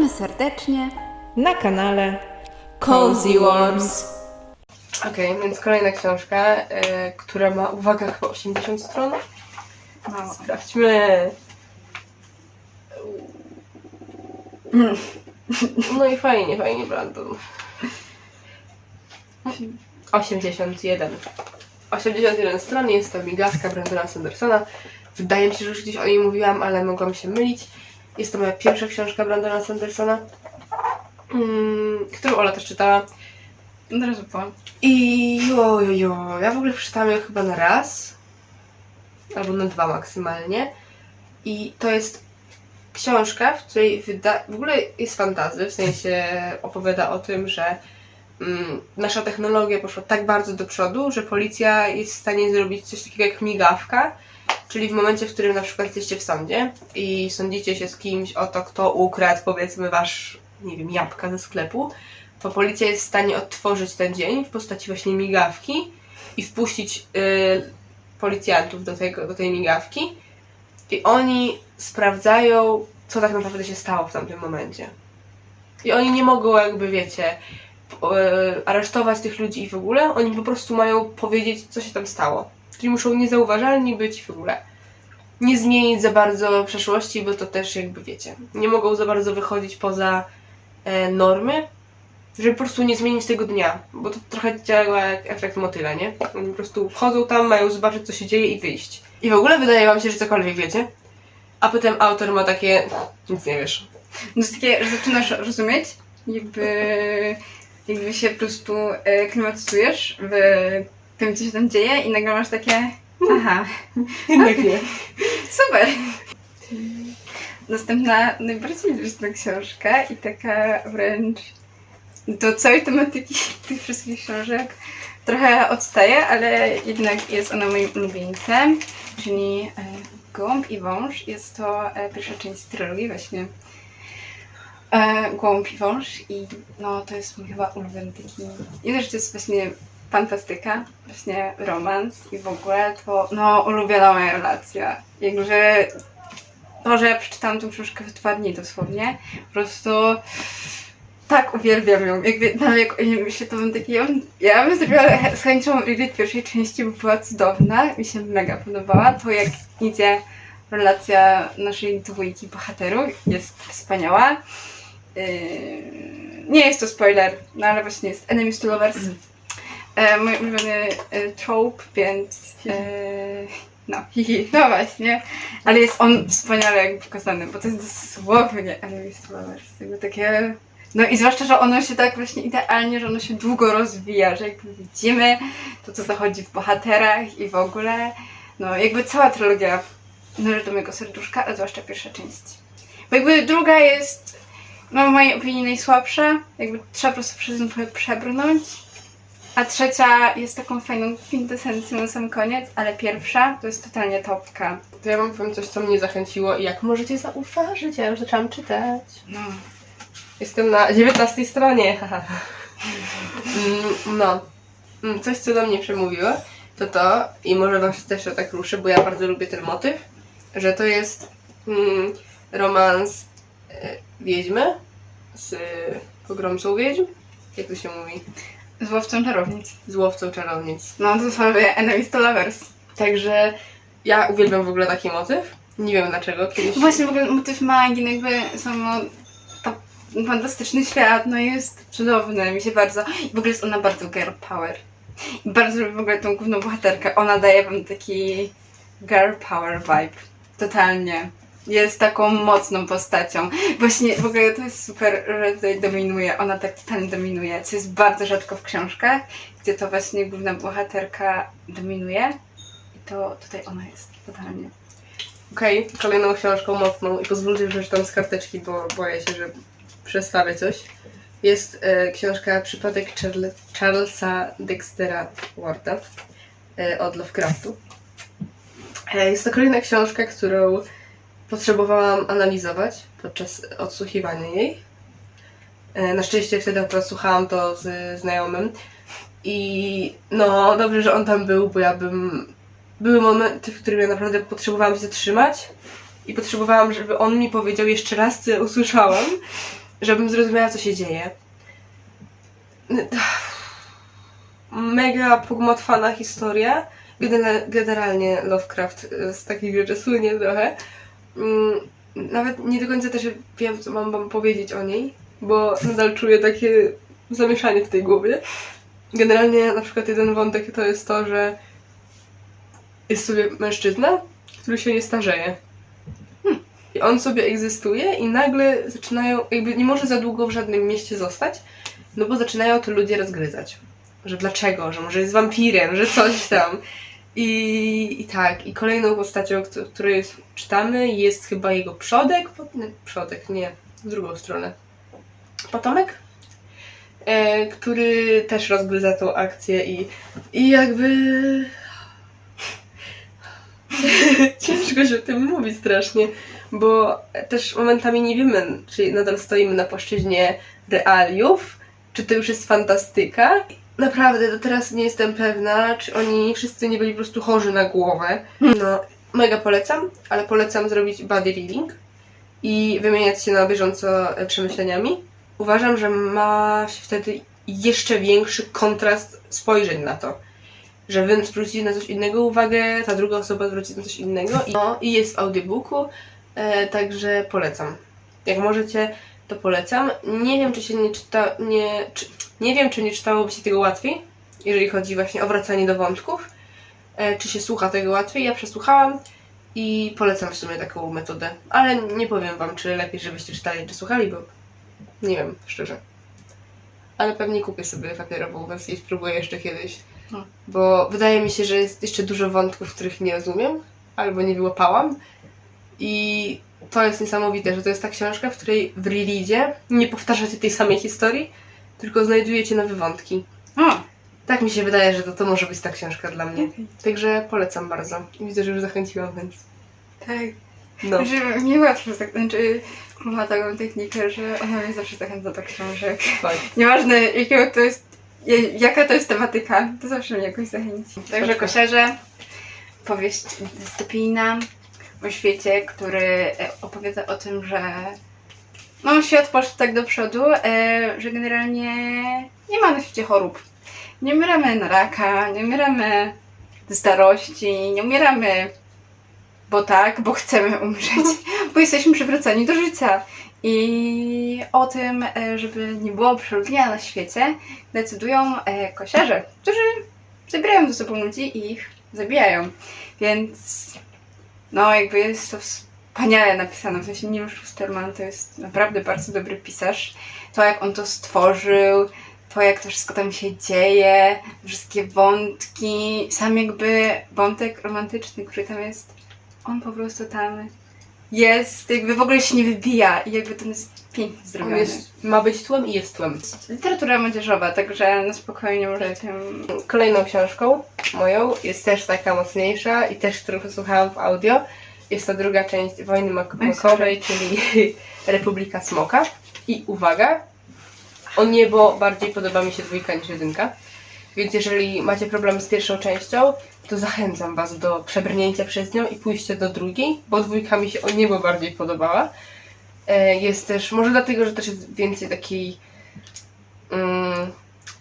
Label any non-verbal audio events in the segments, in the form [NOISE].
Witamy serdecznie. na kanale Cozy Worms. Okej, więc kolejna książka, e, która ma, uwaga, chyba 80 stron. Mało. Sprawdźmy. No i fajnie, fajnie, Brandon. 81. 81 stron, jest to migawka Brandona Sandersona. Wydaje mi się, że już gdzieś o niej mówiłam, ale mogłam się mylić. Jest to moja pierwsza książka Brandona Sandersona, mm, którą Ola też czytała. Od razu po. I jo, jo, jo. ja w ogóle przeczytałam ją chyba na raz, albo na dwa maksymalnie. I to jest książka, w której wyda... w ogóle jest fantazy, w sensie opowiada o tym, że mm, nasza technologia poszła tak bardzo do przodu, że policja jest w stanie zrobić coś takiego jak migawka, czyli w momencie, w którym na przykład jesteście w sądzie i sądzicie się z kimś o to, kto ukradł powiedzmy wasz, nie wiem, jabłka ze sklepu, to policja jest w stanie odtworzyć ten dzień w postaci właśnie migawki i wpuścić y, policjantów do, tego, do tej migawki i oni sprawdzają, co tak naprawdę się stało w tamtym momencie. I oni nie mogą jakby, wiecie, y, aresztować tych ludzi i w ogóle, oni po prostu mają powiedzieć, co się tam stało. Czyli muszą niezauważalni być w ogóle. Nie zmienić za bardzo przeszłości, bo to też jakby wiecie, nie mogą za bardzo wychodzić poza e, normy, żeby po prostu nie zmienić tego dnia, bo to trochę działa jak efekt motyla, nie? Oni po prostu wchodzą tam, mają zobaczyć, co się dzieje i wyjść. I w ogóle wydaje wam się, że cokolwiek wiecie, a potem autor ma takie, nic nie wiesz. No to takie, że zaczynasz rozumieć, jakby, jakby się po prostu e, klimatyzujesz w tym, co się tam dzieje i nagle masz takie, aha, Jednak nie. [LAUGHS] super. Następna, najbardziej liczna książka i taka wręcz do całej tematyki [LAUGHS] tych wszystkich książek trochę odstaje, ale jednak jest ona moim ulubieńcem, czyli e, Gołąb i Wąż. Jest to e, pierwsza część trylogii właśnie e, Gołąb i Wąż i no to jest mój chyba ulubiony taki... Jedno, że to jest właśnie fantastyka, właśnie romans i w ogóle to no ulubiona moja relacja. Jakże to, że ja przeczytałam tą książkę w dwa dni dosłownie, po prostu tak uwielbiam ją. Jakby nawet jak o myślę, to bym taki, ja bym zrobiła z chęcią reread pierwszej części, bo była cudowna, mi się mega podobała. To jak idzie relacja naszej dwójki bohaterów jest wspaniała. Yy, nie jest to spoiler, no ale właśnie jest Enemies to Lovers. E, mój ulubiony e, trope, więc e, no, hihi, no właśnie. Ale jest on wspaniale jakby pokazany, bo to jest dosłownie to Lovers. Jakby takie... No i zwłaszcza, że ono się tak właśnie idealnie, że ono się długo rozwija, że jakby widzimy to, co zachodzi w bohaterach i w ogóle. No jakby cała trylogia należy do mojego serduszka, a zwłaszcza pierwsza część. Bo jakby druga jest, no w mojej opinii najsłabsza. Jakby trzeba po prostu przez nią trochę przebrnąć. A trzecia jest taką fajną kwintesencją na sam koniec, ale pierwsza to jest totalnie topka. To ja wam powiem coś, co mnie zachęciło i jak możecie zauważyć, ja już zaczęłam czytać. No. Jestem na 19 stronie. Mm, No. Mm, Coś, co do mnie przemówiło, to to, i może was też to tak ruszy, bo ja bardzo lubię ten motyw, że to jest mm, romans e, wiedźmy z pogromcą wiedźm. Jak to się mówi? Z łowcą czarownic. Z łowcą czarownic. No to sobie Enemies to Lovers. Także ja uwielbiam w ogóle taki motyw. Nie wiem dlaczego, kiedyś... Właśnie w ogóle motyw magii, no jakby samo to fantastyczny świat, no jest cudowny, mi się bardzo... I w ogóle jest ona bardzo girl power. I bardzo lubię w ogóle tą główną bohaterkę, ona daje wam taki girl power vibe. Totalnie. Jest taką mocną postacią. Właśnie w ogóle to jest super, że tutaj dominuje, ona tak totalnie dominuje, co jest bardzo rzadko w książkach, gdzie to właśnie główna bohaterka dominuje. I to tutaj ona jest totalnie. Okej, kolejną książką mocną i pozwólcie, że przeczytam z karteczki, bo boję się, że przestawię coś. Jest e, książka Przypadek Charle- Charlesa Dextera Warda e, od Lovecraftu. E, jest to kolejna książka, którą potrzebowałam analizować podczas odsłuchiwania jej. E, na szczęście wtedy akurat słuchałam to z znajomym i no dobrze, że on tam był, bo ja bym były momenty, w których ja naprawdę potrzebowałam się zatrzymać i potrzebowałam, żeby on mi powiedział jeszcze raz, co usłyszałam. żebym zrozumiała, co się dzieje. Mega pogmatwana historia. Genera- Generalnie Lovecraft y, z takich rzeczy słynie trochę. Mm, Nawet nie do końca też wiem, co mam wam powiedzieć o niej, bo nadal czuję takie zamieszanie w tej głowie. Generalnie na przykład jeden wątek to jest to, że jest sobie mężczyzna, który się nie starzeje. I on sobie egzystuje i nagle zaczynają, jakby nie może za długo w żadnym mieście zostać, no bo zaczynają to ludzie rozgryzać. Że dlaczego, że może jest wampirem, że coś tam. I, i tak, i kolejną postacią, któ- której czytamy jest chyba jego przodek, nie, przodek, nie, w drugą stronę. Potomek? E, który też rozgryza tą akcję i, i jakby... [LAUGHS] Ciężko się o tym mówi strasznie, bo też momentami nie wiemy, czy nadal stoimy na płaszczyźnie realiów, czy to już jest fantastyka. Naprawdę do teraz nie jestem pewna, czy oni wszyscy nie byli po prostu chorzy na głowę. No, mega polecam, ale polecam zrobić body reading i wymieniać się na bieżąco e, przemyśleniami. Uważam, że ma się wtedy jeszcze większy kontrast spojrzeń na to. Że wy zwrócicie na coś innego uwagę, ta druga osoba zwróci na coś innego. No, i jest w audiobooku, e, także polecam. Jak możecie, to polecam. Nie wiem, czy się nie czyta, nie, czy, nie wiem, czy nie czytałoby się tego łatwiej, jeżeli chodzi właśnie o wracanie do wątków. E, czy się słucha tego łatwiej? Ja przesłuchałam i polecam w sumie taką metodę. Ale nie powiem wam, czy lepiej, żebyście czytali, czy słuchali, bo nie wiem, szczerze. Ale pewnie kupię sobie papierową wersję i spróbuję jeszcze kiedyś. No. Bo wydaje mi się, że jest jeszcze dużo wątków, których nie rozumiem, albo nie wyłapałam. I to jest niesamowite, że to jest ta książka, w której w rereadzie nie powtarzacie tej samej historii, tylko znajdujecie nowe wątki. O, Tak mi się wydaje, że to, to może być ta książka dla mnie. Także polecam bardzo. I Widzę, że już zachęciłam, więc tak. no. Znaczy, nie łatwo, tak, znaczy, ma taką technikę, że ona mnie zawsze zachęca do książek. Fakt. Nieważne jakiego to jest, je- jaka to jest tematyka, to zawsze mnie jakoś zachęci. Także Spoko. koszerze, powieść dystopijna o świecie, który e, opowiada o tym, że no, świat poszedł tak do przodu, e, że generalnie nie ma na świecie chorób. Nie umieramy na raka, nie umieramy ze starości, nie umieramy bo tak, bo chcemy umrzeć, bo jesteśmy przywróceni do życia. I o tym, e, żeby nie było przeludnienia na świecie, decydują e, kosiarze, którzy zabierają ze sobą ludzi i ich zabijają. Więc no jakby jest to wspaniale napisane. W sensie Neil Schusterman to jest naprawdę bardzo dobry pisarz. To jak on to stworzył, to jak to wszystko tam się dzieje, wszystkie wątki, sam jakby wątek romantyczny, który tam jest, on po prostu tam jest, jakby w ogóle się nie wybija i jakby ten jest pięknie On zrobiony. jest, ma być tłem i jest tłem. Literatura młodzieżowa, także na spokojnie możecie... Kolejną książką moją jest też taka mocniejsza i też, którą posłuchałam w audio. Jest to druga część Wojny Mak- Makowej, czyli [LAUGHS] Republika Smoka. I uwaga, o niebo bardziej podoba mi się dwójka niż jedynka. Więc jeżeli macie problem z pierwszą częścią, to zachęcam Was do przebrnięcia przez nią i pójścia do drugiej, bo dwójka mi się o niebo bardziej podobała. E, Jest też, może dlatego, że też jest więcej takiej mm,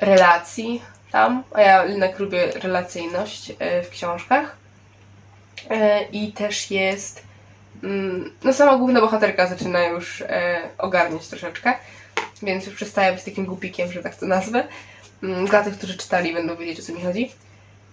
relacji tam, a ja jednak lubię relacyjność e, w książkach. E, I też jest. mm, No, sama główna bohaterka zaczyna już e, ogarniać troszeczkę, więc już przestaje być takim głupikiem, że tak to nazwę. Mm, Dla tych, którzy czytali, będą wiedzieć o co mi chodzi.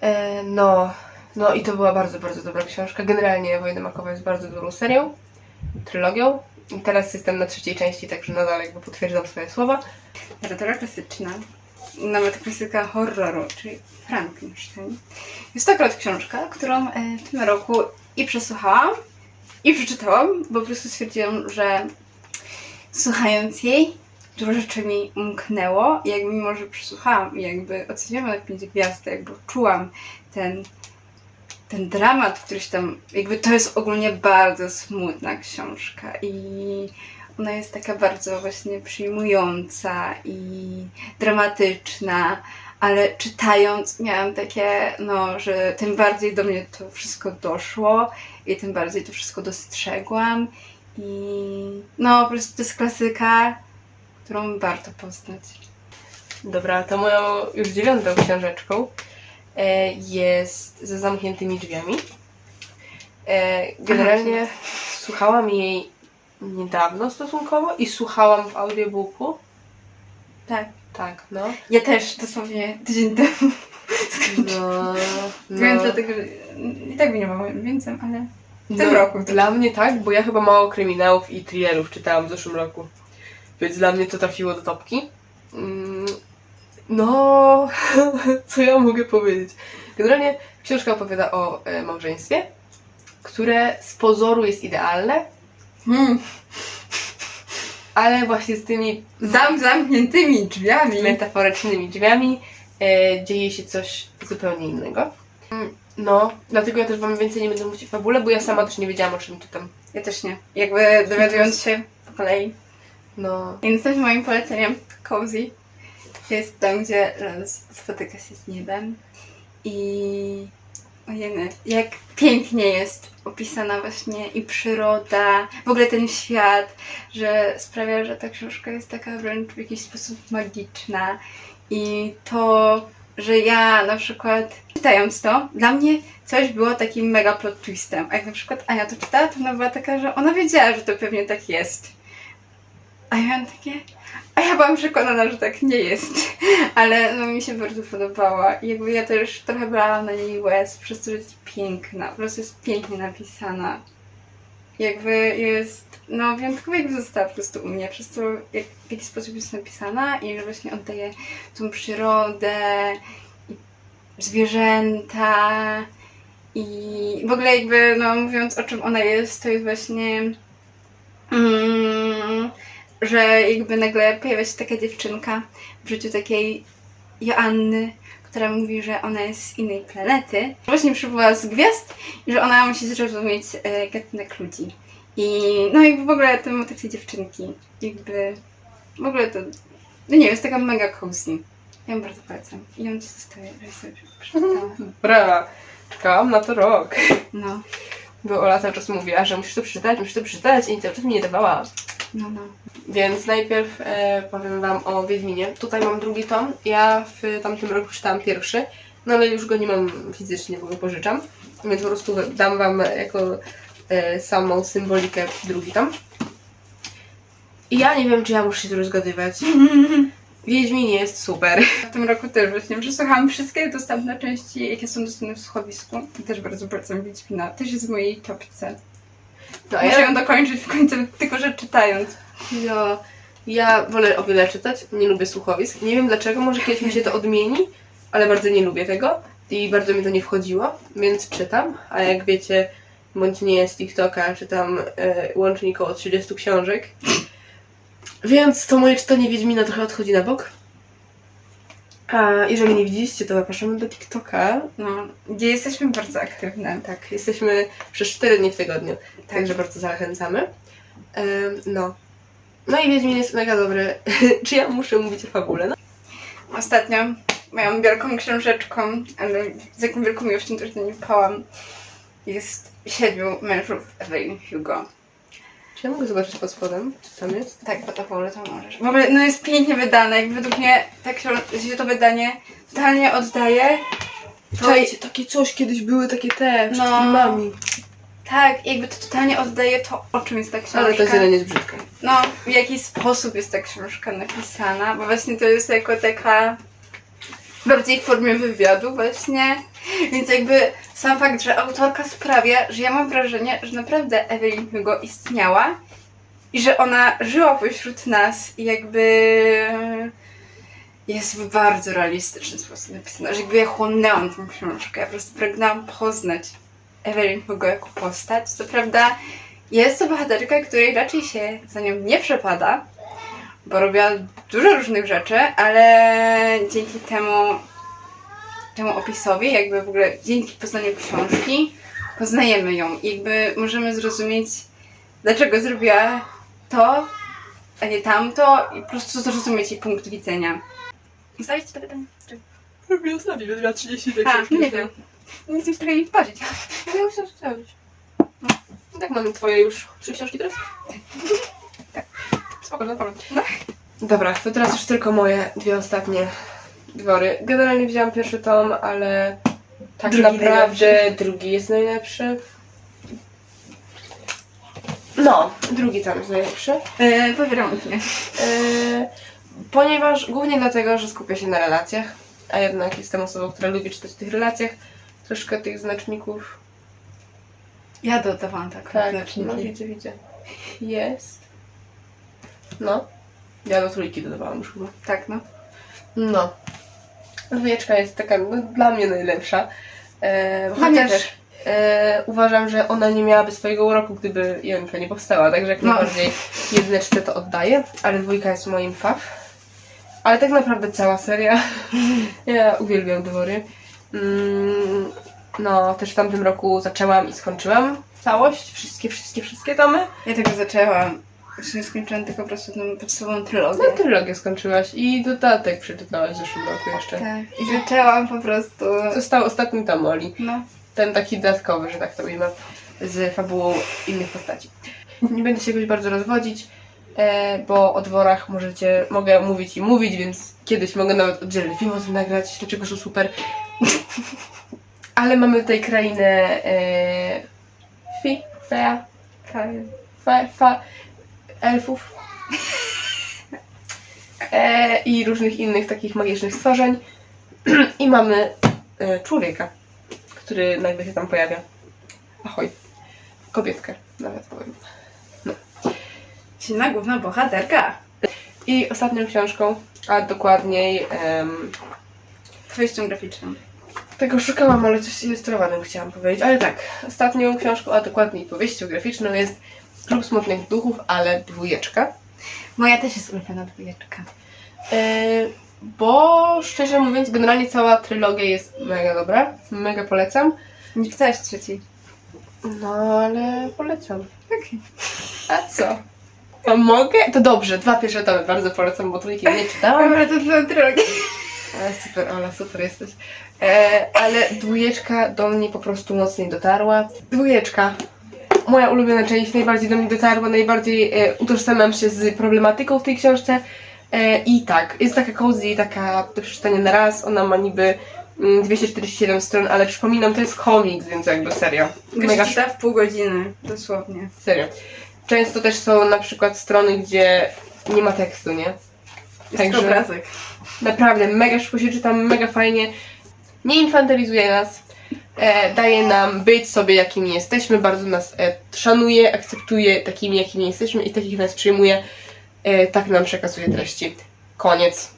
E, No, no i to była bardzo, bardzo dobra książka. Generalnie Wojna Makowa jest bardzo dobrą serią, trylogią. I teraz jestem na trzeciej części, także nadal jakby potwierdzam swoje słowa. Literatura klasyczna, nawet klasyka horroru, czyli Frankenstein. Jest to akurat książka, którą e, w tym roku i przesłuchałam, i przeczytałam, bo po prostu stwierdziłam, że słuchając jej, dużo rzeczy mi umknęło jakby mimo, że przesłuchałam i jakby oceniłam na 5 gwiazdek, bo czułam ten, ten dramat, któryś tam, jakby to jest ogólnie bardzo smutna książka i ona jest taka bardzo właśnie przyjmująca i dramatyczna, ale czytając miałam takie, no, że tym bardziej do mnie to wszystko doszło i tym bardziej to wszystko dostrzegłam i no po prostu to jest klasyka, którą warto poznać. Dobra, to moją już dziewiątą książeczką e, jest Za zamkniętymi drzwiami. E, generalnie słuchałam jej niedawno stosunkowo i słuchałam w audiobooku. Tak. Tak, no. Ja też dosłownie tydzień temu. [LAUGHS] No, [LAUGHS] no. dlatego, że i tak by nie mam więcej, ale w tym No, roku. Dla mnie tak, bo ja chyba mało kryminałów i thrillerów czytałam w zeszłym roku. Więc dla mnie to trafiło do topki. Mm, No, [LAUGHS] co ja mogę powiedzieć? Generalnie książka opowiada o e, małżeństwie, które z pozoru jest idealne, Hmm. ale właśnie z tymi Zam zamkniętymi drzwiami. metaforycznymi drzwiami e, dzieje się coś zupełnie innego. Mm, No, dlatego ja też wam więcej nie będę mówić o fabule, bo ja sama też nie wiedziałam o czym czytam. Ja też nie. Jakby dowiadując się po kolei. No, Więc też moim poleceniem Cozy jest tam, gdzie Rose spotyka się z niebem i ojeny, jak pięknie jest opisana właśnie i przyroda, w ogóle ten świat, że sprawia, że ta książka jest taka wręcz w jakiś sposób magiczna i to, że ja na przykład czytając to, dla mnie coś było takim mega plot twistem, a jak na przykład Ania to czytała, to ona była taka, że ona wiedziała, że to pewnie tak jest. A ja miałam takie. A ja byłam przekonana, że tak nie jest. [LAUGHS] Ale no, mi się bardzo podobała. I jakby ja też trochę brałam na niej łez, przez to, że jest piękna. Po prostu jest pięknie napisana. Jakby jest. No, wyjątkowo jakby została po prostu u mnie, przez to, jak, w jaki sposób jest napisana i że właśnie oddaje tą przyrodę zwierzęta. I w ogóle jakby, no mówiąc o czym ona jest, to jest właśnie mm, że jakby nagle pojawia się taka dziewczynka w życiu takiej Joanny, która mówi, że ona jest z innej planety. Właśnie przybyła z gwiazd i że ona musi zrozumieć e, gatunek ludzi. I no jakby w ogóle ten motyw tej dziewczynki, jakby w ogóle to, no nie jest taka mega cozy. Ja ją bardzo polecam. I ją ci zostawię, żebyś sobie przeczytała. Bra, czekałam na to rok. No, Bo Ola cały czas mówiła, że musisz to przeczytać, musisz to przeczytać i cały czas mi nie dawała. No, no. Więc najpierw e, powiem wam o Wiedźminie. Tutaj mam drugi tom. Ja w tamtym roku czytałam pierwszy, no ale już go nie mam fizycznie, bo go pożyczam. Więc po prostu dam wam jako e, samą symbolikę drugi tom. I ja nie wiem, czy ja muszę się tu rozgadywać. [LAUGHS] Wiedźmin jest super. W tym roku też właśnie przesłuchałam wszystkie dostępne części, jakie są dostępne w słuchowisku. I też bardzo polecam Wiedźmina. Też jest w mojej topce. No, a Muszę ja, ją dokończyć w końcu, tylko że czytając. ja, ja wolę o wiele czytać, nie lubię słuchowisk. Nie wiem dlaczego, może kiedyś mi się to odmieni, ale bardzo nie lubię tego i bardzo mi to nie wchodziło, więc czytam. A jak wiecie, bądź nie z TikToka, czytam e, łącznie około 30 książek. Więc to moje czytanie Wiedźmina trochę odchodzi na bok. A jeżeli nie widzieliście, to zapraszamy do TikToka. No, gdzie jesteśmy bardzo aktywne. Tak, jesteśmy przez 4 dni w tygodniu, Tak. także bardzo zachęcamy. Em, no. No i Wiedźmin jest mega dobry. [LAUGHS] Czy ja muszę mówić o fabule? No, Ostatnio moją wielką książeczką, ale z jaką wielką miłością też do niej pałam, jest Siedmiu mężów Evelyn Hugo. Czy ja mogę zobaczyć pod spodem? Co tam jest? Tak, bo to w ogóle to możesz. W ogóle no jest pięknie wydane, jak według mnie ta książ- to wydanie totalnie oddaje. Czajcie, takie coś kiedyś były takie te przed No. filmami. tak, jakby to totalnie oddaje to, o czym jest ta książka. Ale to zieleń jest brzydka. no, w jaki sposób jest ta książka napisana, bo właśnie to jest jako taka bardziej w formie wywiadu właśnie, więc jakby sam fakt, że autorka sprawia, że ja mam wrażenie, że naprawdę Evelyn Hugo istniała i że ona żyła pośród nas i jakby jest w bardzo realistyczny sposób napisana, że jakby ja chłonęłam tę książkę, ja po prostu pragnęłam poznać Evelyn Hugo jako postać. Co prawda jest to bohaterka, której raczej się za nią nie przepada, bo robiła dużo różnych rzeczy, ale dzięki temu, temu opisowi, jakby w ogóle dzięki poznaniu książki, poznajemy ją i jakby możemy zrozumieć, dlaczego zrobiła to, a nie tamto i po prostu zrozumieć jej punkt widzenia. Zostawić to pytanie? Czy... Robię ostatni, będę miała 30 A, nie wiem. Nie chcę już trochę jej wpaść. Ja już chcę wstawić. No. Tak, mamy twoje już trzy książki teraz? Tak. Spoko, no. Dobra, to teraz już tylko moje dwie ostatnie dwory. Generalnie wzięłam pierwszy tom, ale tak Drugi naprawdę drugi jest najlepszy. No, drugi tom jest najlepszy. E, pobieram opinię. Yy, ponieważ głównie dlatego, że skupia się na relacjach, a jednak jestem osobą, która lubi czytać w tych relacjach troszkę tych znaczników. Ja dodawałam tak. Tak, znaczniki. no widzę, widzę. Jest. No. Ja do trójki dodawałam już chyba. Tak, no. No. Dwójeczka jest taka no, dla mnie najlepsza. E, mnie chociaż też. e, uważam, że ona nie miałaby swojego uroku, gdyby jedynka nie powstała, także jak No. najbardziej jedyneczce to oddaję, ale dwójka jest moim faw. Ale tak naprawdę cała seria. [LAUGHS] ja uwielbiam dwory. Mm, no, też w tamtym roku zaczęłam i skończyłam całość, wszystkie, wszystkie, wszystkie tomy. Ja tego zaczęłam. Jeszcze nie skończyłam tylko po prostu tą podstawową trylogię. No, trylogię skończyłaś i dodatek przeczytałaś w zeszłym roku jeszcze. Tak. I zaczęłam po prostu. Został ostatni tom Oli. No. ten taki dodatkowy, że tak to ujmę, z fabułą innych postaci. Nie będę się jakoś bardzo rozwodzić, e, bo o dworach możecie, mogę mówić i mówić, więc kiedyś mogę nawet oddzielny film o tym nagrać, dlaczego są super. Ale mamy tutaj krainę e, Fi, Fea, fa, fa, elfów e, i różnych innych takich magicznych stworzeń. [CLEARS THROAT] I mamy e, człowieka, który nagle się tam pojawia. Ahoj. Kobietkę, nawet powiem. Silna główna bohaterka. I ostatnią książką, a dokładniej em, Powieścią graficzną. tego szukałam, ale coś ilustrowanym chciałam powiedzieć. Ale tak, ostatnią książką, a dokładniej powieścią graficzną jest Klub Smutnych Duchów, ale dwójeczka. Moja też jest ulubiona dwójeczka. E, bo szczerze mówiąc, generalnie cała trylogia jest mega dobra. Mega polecam. Nie czytałaś trzeciej. No, ale polecam. Okej. A co? A mogę? To dobrze, dwa pierwsze tomy bardzo polecam, bo trójki nie czytałam. Dobra, to dla drogi. Ale super, Ola, super jesteś. E, ale dwójeczka do mnie po prostu mocniej dotarła. Dwójeczka. Moja ulubiona część najbardziej do mnie dotarła, najbardziej e, utożsamiam się z problematyką w tej książce. E, I tak, jest taka cozy, taka do przeczytania na raz. Ona ma niby mm, 247 stron, ale przypominam, to jest komiks, więc jakby serio. Mega Mega czyta w pół godziny, dosłownie. Serio. Często też są na przykład strony, gdzie nie ma tekstu, nie? Jest Także- obrazek. Naprawdę, mega szybko się czytam, mega fajnie. Nie infantylizuje nas. E, daje nam być sobie, jakimi jesteśmy. Bardzo nas e, szanuje, akceptuje takimi, jakimi jesteśmy i takich nas przyjmuje. E, tak nam przekazuje treści. Koniec.